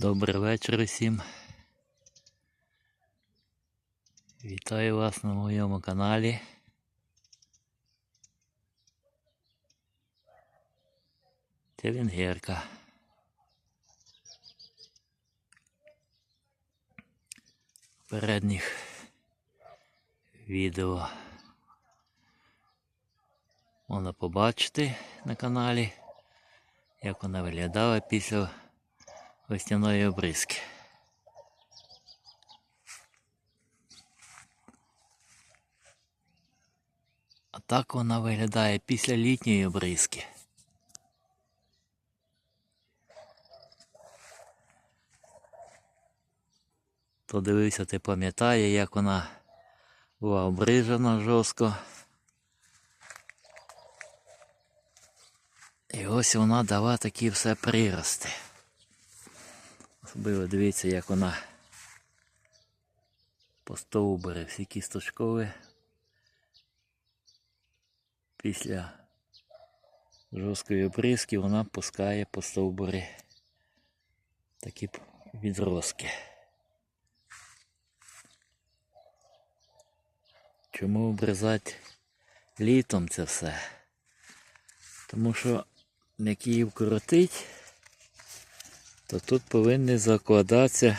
Добрий вечір усім. Вітаю вас на моєму каналі. Це венгерка. Передніх відео можна побачити на каналі, як вона виглядала після весняної обризки. А так вона виглядає після літньої обризки. Хто дивився, ти пам'ятає, як вона була обрижена жорстко. І ось вона дала такі все прирости. Особливо дивіться, як вона по стовбури всі кісточкові після жорсткої опризки вона пускає по стовбурі такі відростки. Чому обрізати літом це все? Тому що як її вкоротить, то тут повинні закладатися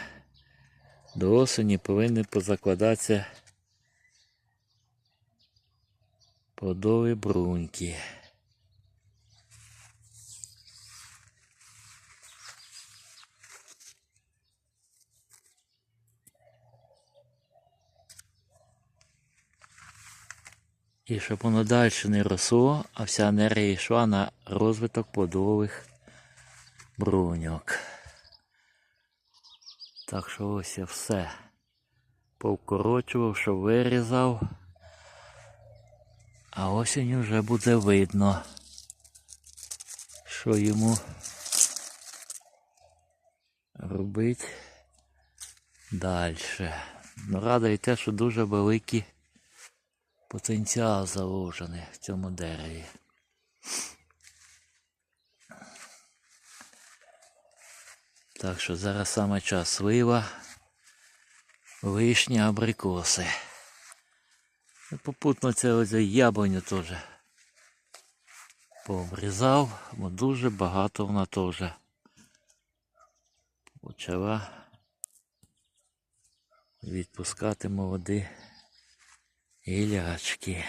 до осені повинні позакладатися плодові бруньки. І щоб воно далі не росло, а вся енергія йшла на розвиток плодових бруньок. Так що ось я все повкорочував, що вирізав. А осінь вже буде видно, що йому робити далі. Ну, радує те, що дуже великий потенціал заложений в цьому дереві. Так що зараз саме час слива, вишня, абрикоси. Попутно це ось яблуню теж пообрізав, бо дуже багато вона теж почала відпускати молоді гілячки.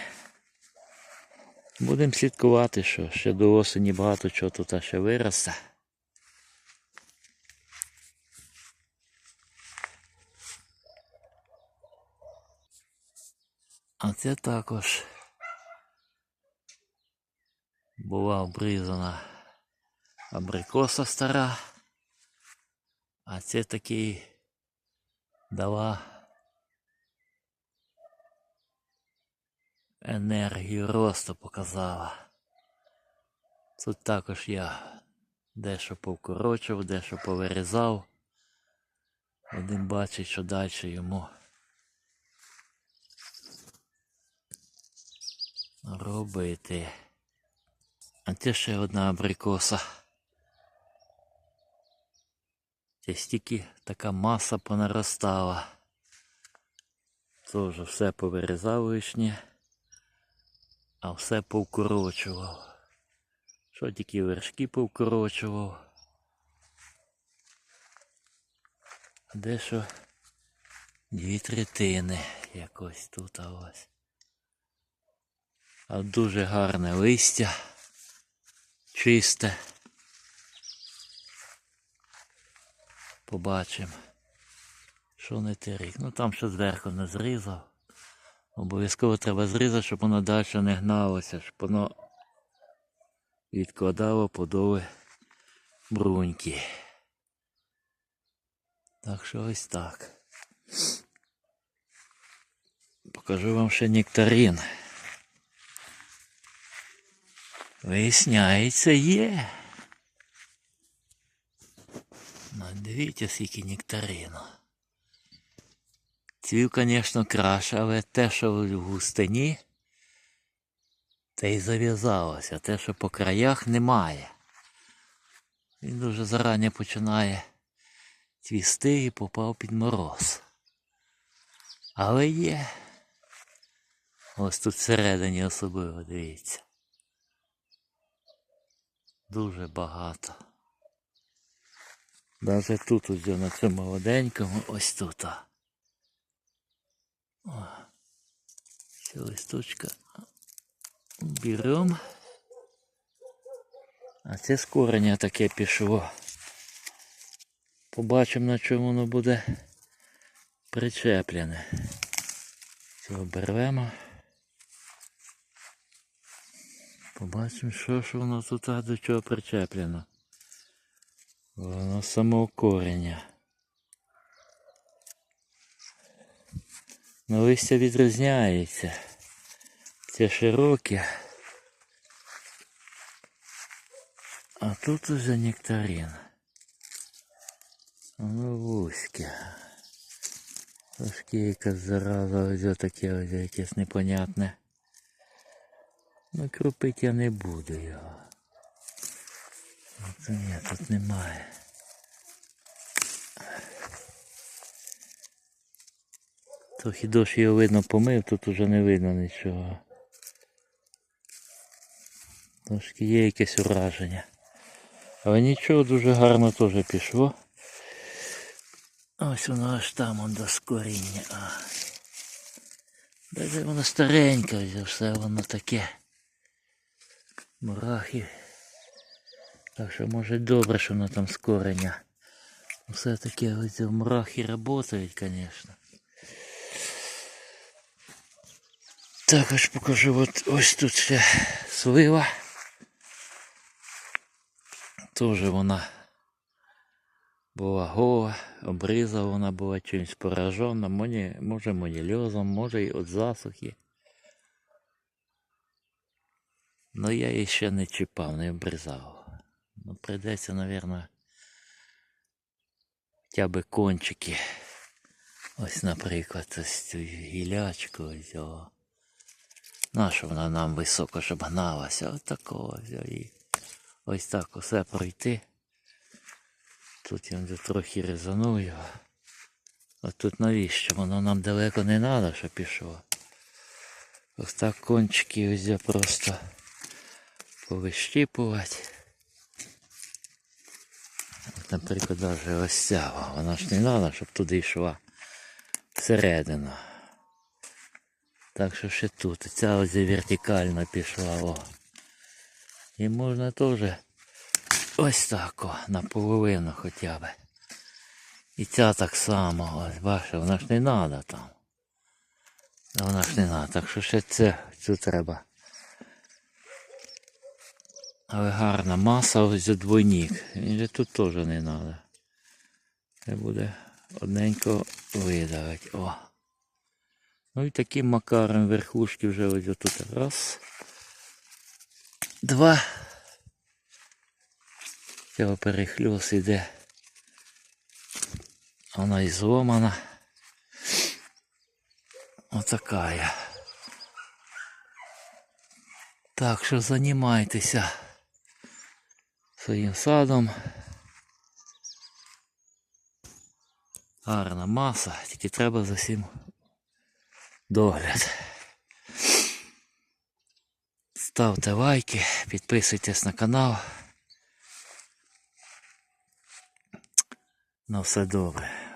Будемо слідкувати, що ще до осені багато чого тут ще виросте. А це також була обрізана абрикоса стара, а це такий дала енергію росту показала. Тут також я дещо повкорочив, дещо повирізав. Один бачить, що далі йому робити. А це ще одна абрикоса. Це стільки така маса понаростала. Тоже все повирізав вишні, а все повкорочував. Що тільки вершки повкорочував. Дещо дві третини якось тут ось. А дуже гарне листя. Чисте. Побачимо. Що не терік. Ну там ще зверху не зрізав. Обов'язково треба зрізати, щоб воно далі не гналося, щоб воно відкладало подоли бруньки. Так що ось так. Покажу вам ще нектарин. Виясняється є. Ну, дивіться, скільки нектарину. Цвів, звісно, краще, але те, що в густині, те й зав'язалося. Те, що по краях немає. Він дуже зарані починає цвісти і попав під мороз. Але є. Ось тут всередині особливо, дивіться. Дуже багато. Даже тут ось на цьому молоденькому, ось тут. О, ця листочка берем. А це з кореня таке пішло. Побачимо, на чому воно буде причеплене. Цього беремо. Побачимо, що ж воно тут до чого причеплено. Воно самого кореня. Ну, листя відрізняється. Це широке. А тут уже нектарин. Воно вузьке. Трошки якась зараза ось таке ось якесь непонятне. Ну кропити я не буду його. Це ні, тут немає. Трохи дощ його видно помив, тут уже не видно нічого. Трошки є якесь ураження. Але нічого дуже гарно теж пішло. Ось воно аж там он до скоріння. Даже воно стареньке, все воно таке. Мурахи. Так що може добре, що воно там з кореня. Все таки ось мурахи працюють, звісно. Також покажу, от ось тут ще слива. Тоже вона була гола, обріза вона була чимось поражена, може, монільозом, може і від засухи. Ну я її ще не чіпав, не обрізав. Ну прийдеться, мабуть, хоча б кончики. Ось, наприклад, ось цю гілячку ось. О. Наша вона нам високо, щоб гналася. Ось такого ось. І ось так усе пройти. Тут я вже трохи резанув його. А тут навіщо? Воно нам далеко не треба, щоб пішло. Ось так кончики ось я просто повищіпувати. Наприклад, навіть ось ця, вона ж не треба, щоб туди йшла всередину. Так що ще тут. Ця ось вертикально пішла. О. І можна теж ось так о, наполовину хоча б. І ця так само, ось бачите, вона ж не треба там. Вона ж не треба, так що ще це, цю треба. Але гарна маса ось за двойник. Же тут теж не треба. Це буде одненько видавати. О. Ну і таким макаром верхушки вже ось тут. Раз. Два. Цього перехльос іде. Вона і зломана. Отакая. Так що займайтеся своїм садом. Гарна маса, тільки треба за всім догляд. Ставте лайки, підписуйтесь на канал. На все добре.